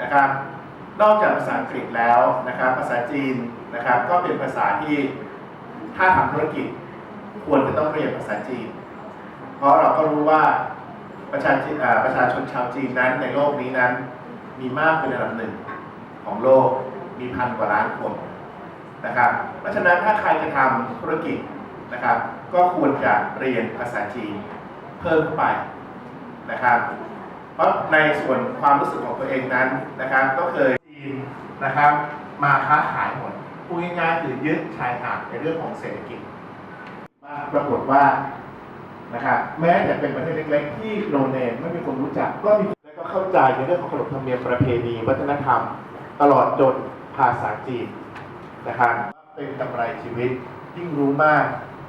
นะครับ นอกจากภาษาอังกฤษแล้วนะครับ ภาษาจีนนะครับ ก็เป็นภาษาที่ถ้าทำธุรกิจควรจะต้องเรียนภาษาจีน เพราะเราก็รู้ว่าประชาจีนประชาชนชาวจีนนั้นในโลกนี้นั้น มีมากเป็นอันดับหนึ่งของโลกมีพันกว่าล้านคนนะครับ เพราะฉะนั้นถ้าใครจะทำธุรกิจนะครับ ก็ควรจะเรียนภาษาจีนเพิ่มเข้าไปนะครับ ราะในส่วนความรู้สึกของตัวเองนั้นนะครับ ก็เคยจีนนะครับมาค้าขายหมดพูดง่ายๆคือยึดชายหาดในเรื่องของเศรษฐกิจมาปรากฏว่านะครับแม้แต่เป็นประเทศเล็กๆ ที่โนเนมไม่มีคนรู้จักก็มีและก็เข้าใจในเรื่องของขนบธรรมเนียมประเพณีวัฒนธรรม ตลอดจนภาษาจีนนะครับเป็นกำไรชีวิตยิ่งรู้มาก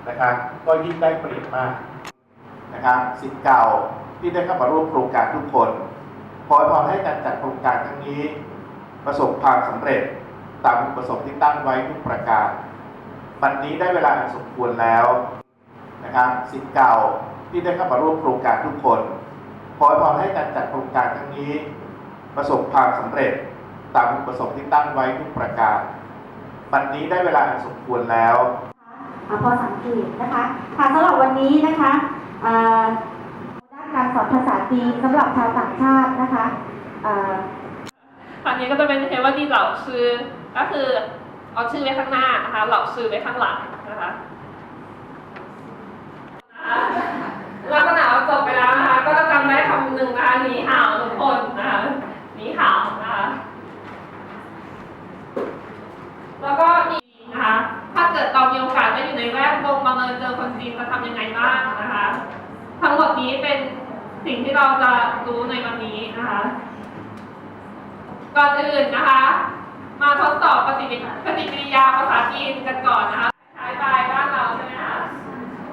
นะครับก็ยิ่งได้เปรียบมากนะครับสิทธิ์เก่า ที่ได้เข้ามาร่วมโครงการทุกคนขอให้พรให้การจัดโครงการครั้งนี้ ประสบความสำเร็จตามจุดประสงค์ที่ตั้งไว้ทุกประการบัดนนี้ได้เวลาอันสมควรแล้วนะครับสิทธิ์เก่าที่ได้เข้ามาร่วมโครงการทุกคนขอให้พรให้การจัดโครงการครั้งนี้ ประสบความสำเร็จตามจุดประสงค์ที่ตั้งไว้ทุกประการบัดนนี้ได้เวลาอันสมควรแล้วพอสังเกตนะคะค่ะสำหรับวันนี้นะคะ สอนภาษาจีนสำหรับชาวต่างชาตินะคะอ่าอันนี้ก็จะเป็นเทวดีเหล่าชื่อก็คือเอาชื่อไว้ข้างหน้านะคะเหล่าชื่อไว้ข้างหลังนะคะลักษณะเราจบไปแล้วนะคะ ก็จะจำได้คำหนึ่งนะคะหนีห่าวทุกคนนะคะหนีห่าวนะคะแล้วก็มีนะคะถ้าเกิดเรามีโอกาสได้อยู่ในแวดวงบังเอิญเจอคนจีนจะทำยังไงบ้างนะคะ ทั้งหมดนี้เป็น สิ่งที่เราจะรู้ในวันนี้นะคะ ก่อนอื่นนะคะ มาทดสอบปฏิกิริปฏิกิริยาภาษาจีนกันก่อนนะคะใช้ปลายบ้านเราใช่ไหมคะ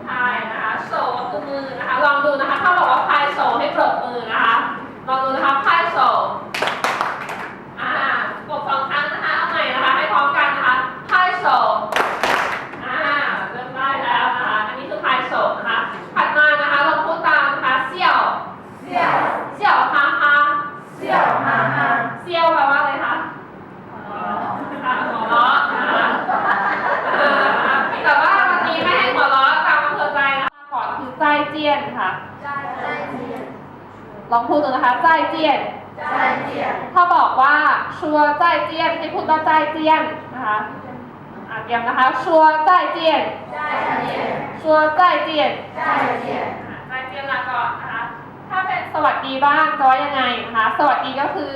ใช่นะคะโฉก็คือมือนะคะ ลองดูนะคะ ถ้าบอกว่าพายโฉให้ปรบมือนะคะ ลองดูนะคะพายโฉอ่าปรบสองครั้งนะคะ เอาใหม่นะคะ ให้พร้อมกันนะคะพายโฉอ่า เริ่มได้แล้วนะคะ อันนี้คือพายโฉนะคะ ถัดมานะคะ ลองพูดตามนะคะเสี่ยวเสี่ยวเสี่ยวฮ่าฮ่าเสี่ยวฮ่าฮ่าเสี่ยวแปลว่าอะไรคะค่ะหัวเราะนะคะอ่าแต่ว่าวันนี้ไม่ให้หัวเราะตามอำเภอใจนะคะก่อน คือใจเจียนค่ะลองพูดดูนะคะใจเจียนถ้าบอกว่าชัวใจเจียนให้พูดว่าใจเจียนนะคะอะเตรียมนะคะชัวใจเจียนชัวใจเจียนอะใจเจียนลาก่อนนะคะถ้าเป็นสวัสดีบ้างจะว่ายังไงนะคะ สวัสดีก็คือ